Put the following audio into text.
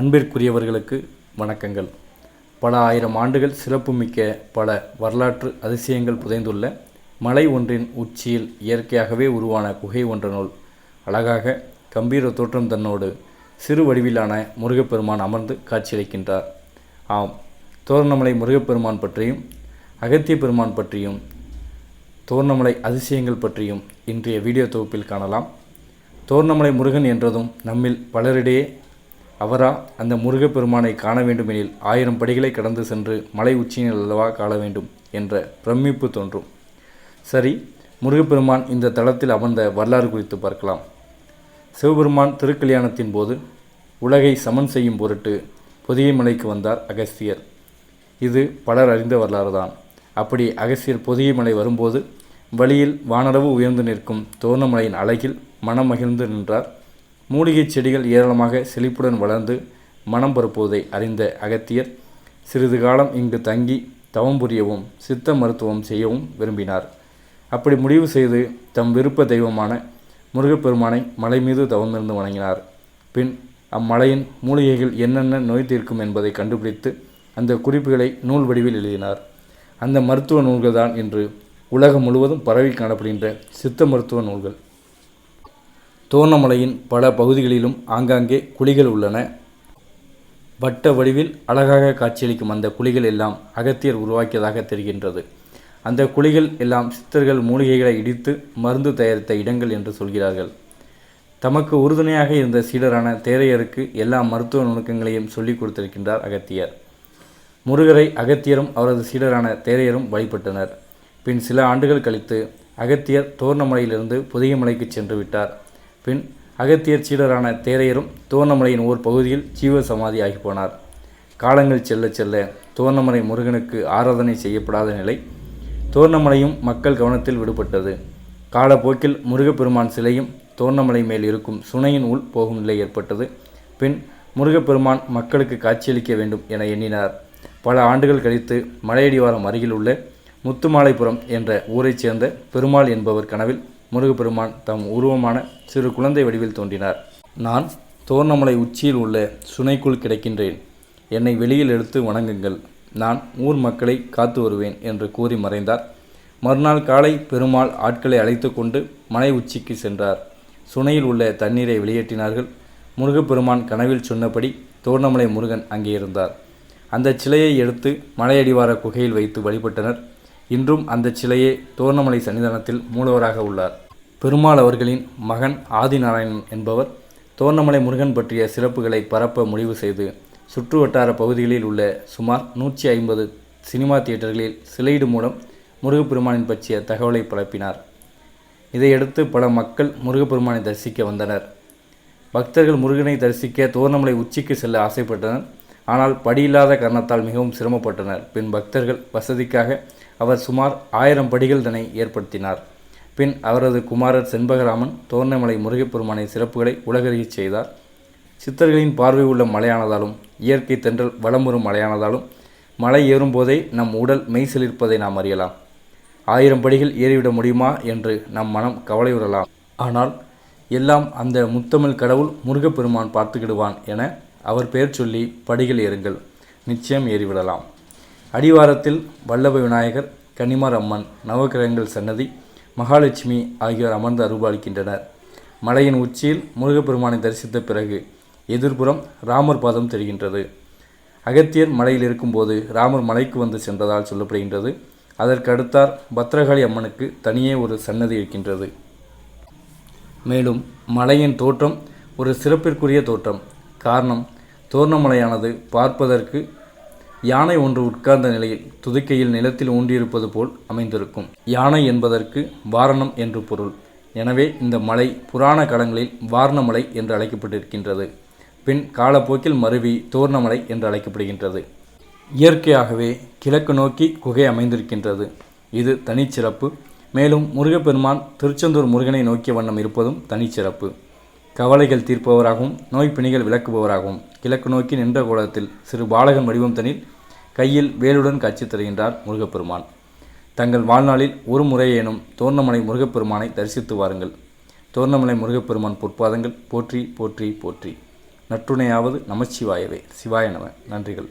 அன்பிற்குரியவர்களுக்கு வணக்கங்கள். பல ஆயிரம் ஆண்டுகள் சிறப்புமிக்க பல வரலாற்று அதிசயங்கள் புதைந்துள்ள மலை ஒன்றின் உச்சியில் இயற்கையாகவே உருவான குகை ஒன்றனுள் அழகாக கம்பீர தோற்றம் தன்னோடு சிறு வடிவிலான முருகப்பெருமான் அமர்ந்து காட்சியளிக்கின்றார். ஆம் தோரணமலை முருகப்பெருமான் பற்றியும் அகத்திய பெருமான் பற்றியும் தோரணமலை அதிசயங்கள் பற்றியும் இன்றைய வீடியோ தொகுப்பில் காணலாம். தோரணமலை முருகன் என்றதும் நம்மில் பலரிடையே அவரா அந்த முருகப்பெருமானை காண வேண்டுமெனில் ஆயிரம் படிகளை கடந்து சென்று மலை உச்சியில் அல்லவா காண வேண்டும் என்ற பிரமிப்பு தோன்றும். சரி முருகப்பெருமான் இந்த தளத்தில் அமர்ந்த வரலாறு குறித்து பார்க்கலாம். சிவபெருமான் திருக்கல்யாணத்தின் போது உலகை சமன் செய்யும் பொருட்டு பொதிகை மலைக்கு வந்தார் அகஸ்தியர். இது பலர் அறிந்த வரலாறு தான் அப்படி அகஸ்தியர் பொதிகை மலை வரும்போது வழியில் வானளவு உயர்ந்து நிற்கும் தோரணமலையின் அழகில் மனம் மகிழ்ந்து நின்றார் மூலிகைச் செடிகள் ஏராளமாக செழிப்புடன் வளர்ந்து மனம் பரப்புவதை அறிந்த அகத்தியர் சிறிது காலம் இங்கு தங்கி தவம் புரியவும் சித்த மருத்துவம் செய்யவும் விரும்பினார். அப்படி முடிவு செய்து தம் விருப்ப தெய்வமான முருகப்பெருமானை மலை மீது தவமிருந்து வணங்கினார். பின் அம்மலையின் மூலிகைகள் என்னென்ன நோய் தீர்க்கும் என்பதை கண்டுபிடித்து அந்த குறிப்புகளை நூல் வடிவில் எழுதினார். அந்த மருத்துவ நூல்கள் தான் இன்று உலகம் முழுவதும் பரவி காணப்படுகின்ற சித்த மருத்துவ நூல்கள். தோரணமலையின் பல பகுதிகளிலும் ஆங்காங்கே குழிகள் உள்ளன. வட்ட வடிவில் அழகாக காட்சியளிக்கும் அந்த குழிகள் எல்லாம் அகத்தியர் உருவாக்கியதாக தெரிகின்றது. அந்த குழிகள் எல்லாம் சித்தர்கள் மூலிகைகளை இடித்து மருந்து தயாரித்த இடங்கள் என்று சொல்கிறார்கள். தமக்கு உறுதுணையாக இருந்த சீடரான தேரையருக்கு எல்லா மருத்துவ நுணுக்கங்களையும் சொல்லிக் கொடுத்திருக்கின்றார் அகத்தியர். முருகரை அகத்தியரும் அவரது சீடரான தேரையரும் வழிபட்டனர். பின் சில ஆண்டுகள் கழித்து அகத்தியர் தோரணமலையிலிருந்து புதியமலைக்கு சென்று விட்டார். பின் அகத்தியர் சீடரான தேரையரும் தோரணமலையின் ஓர் பகுதியில் ஜீவ சமாதி ஆகி போனார். காலங்கள் செல்ல செல்ல தோரணமலை முருகனுக்கு ஆராதனை செய்யப்படாத நிலை தோரணமலையும் மக்கள் கவனத்தில் விடுபட்டது. காலப்போக்கில் முருகப்பெருமான் சிலையும் தோரணமலை மேல் இருக்கும் சுனையின் உள் போகும் நிலை ஏற்பட்டது. பின் முருகப்பெருமான் மக்களுக்கு காட்சியளிக்க வேண்டும் என எண்ணினார். பல ஆண்டுகள் கழித்து மலையடிவாரம் அருகில் உள்ள முத்துமாலைபுரம் என்ற ஊரைச் சேர்ந்த பெருமாள் என்பவர் கனவில் முருகப்பெருமான் தம் உருவமான சிறு குழந்தை வடிவில் தோன்றினார். நான் தோரணமலை உச்சியில் உள்ள சுனைக்குள் கிடக்கின்றேன். என்னை வெளியில் எடுத்து வணங்குங்கள். நான் ஊர் மக்களை காத்து வருவேன் என்று கூறி மறைந்தார். மறுநாள் காலை பெருமாள் ஆட்களை அழைத்து கொண்டு மலை உச்சிக்கு சென்றார். சுனையில் உள்ள தண்ணீரை வெளியேற்றினார்கள். முருகப்பெருமான் கனவில் சொன்னபடி தோர்ணமலை முருகன் அங்கே இருந்தார். அந்த சிலையை எடுத்து மலையடிவார குகையில் வைத்து வழிபட்டனர். இன்றும் அந்த சிலையே தோரணமலை சன்னிதானத்தில் மூலவராக உள்ளார். பெருமாள் அவர்களின் மகன் ஆதிநாராயணன் என்பவர் தோரணமலை முருகன் பற்றிய சிறப்புகளை பரப்ப முடிவு செய்து சுற்றுவட்டார பகுதிகளில் உள்ள சுமார் நூற்றி ஐம்பது சினிமா தியேட்டர்களில் சிலையீடு மூலம் முருகப்பெருமானின் பற்றிய தகவலை பரப்பினார். இதையடுத்து பல மக்கள் முருகப்பெருமானை தரிசிக்க வந்தனர். பக்தர்கள் முருகனை தரிசிக்க தோரணமலை உச்சிக்கு செல்ல ஆசைப்பட்டனர். ஆனால் படியில்லாத காரணத்தால் மிகவும் சிரமப்பட்டனர். பின் பக்தர்கள் வசதிக்காக அவர் சுமார் ஆயிரம் படிகள் தன்னை ஏற்படுத்தினார். பின் அவரது குமாரர் செண்பகராமன் தோர்ணமலை முருகப்பெருமானின் சிறப்புகளை உலகறியச் செய்தார். சித்தர்களின் பார்வை உள்ள மலையானதாலும் இயற்கை தென்றல் வளம் வரும் மலையானதாலும் மலை ஏறும்போதே நம் உடல் மெய்சிலிருப்பதை நாம் அறியலாம். ஆயிரம் படிகள் ஏறிவிட முடியுமா என்று நம் மனம் கவலையுறலாம். ஆனால் எல்லாம் அந்த முத்தமிழ் கடவுள் முருகப்பெருமான் பார்த்துக்கிடுவான் என அவர் பெயர் சொல்லி படிகள் ஏறுங்கள். நிச்சயம் ஏறிவிடலாம். அடிவாரத்தில் வல்லப விநாயகர் கன்னிமார் அம்மன் நவகிரகங்கள் சன்னதி மகாலட்சுமி ஆகியோர் அமர்ந்து அருள்பாலிக்கின்றனர். மலையின் உச்சியில் முருகப்பெருமானை தரிசித்த பிறகு எதிர்புறம் ராமர் பாதம் தெரிகின்றது. அகத்தியர் மலையில் இருக்கும்போது ராமர் மலைக்கு வந்து சென்றதால் சொல்லப்படுகின்றது. அதற்கு அடுத்தார் பத்ரகாளி அம்மனுக்கு தனியே ஒரு சன்னதி இருக்கின்றது. மேலும் மலையின் தோற்றம் ஒரு சிறப்பிற்குரிய தோற்றம். காரணம் தோரணமலையானது பார்ப்பதற்கு யானை ஒன்று உட்கார்ந்த நிலையில் துதிக்கையில் நிலத்தில் ஊன்றியிருப்பது போல் அமைந்திருக்கும். யானை என்பதற்கு வாரணம் என்று பொருள். எனவே இந்த மலை புராண காலங்களில் வாரணமலை என்று அழைக்கப்பட்டிருக்கின்றது. பின் காலப்போக்கில் மருவி தோரணமலை என்று அழைக்கப்படுகின்றது. இயற்கையாகவே கிழக்கு நோக்கி குகை அமைந்திருக்கின்றது. இது தனிச்சிறப்பு. மேலும் முருகப்பெருமான் திருச்செந்தூர் முருகனை நோக்கிய வண்ணம் இருப்பதும் தனிச்சிறப்பு. கவலைகள் தீர்ப்பவராகவும் நோய் பிணிகள் விளக்குபவராகவும் கிழக்கு நோக்கி நின்ற கோலத்தில் சிறு பாலகன் வடிவம் தனில் கையில் வேலுடன் காட்சி தருகின்றார் முருகப்பெருமான். தங்கள் வாழ்நாளில் ஒரு முறையேனும் தோர்ணமலை முருகப்பெருமானை தரிசித்து வாருங்கள். தோர்ணமலை முருகப்பெருமான் பொற்பாதங்கள் போற்றி போற்றி போற்றி. நற்றுணையாவது நமச்சிவாயவே சிவாய நம. நன்றிகள்.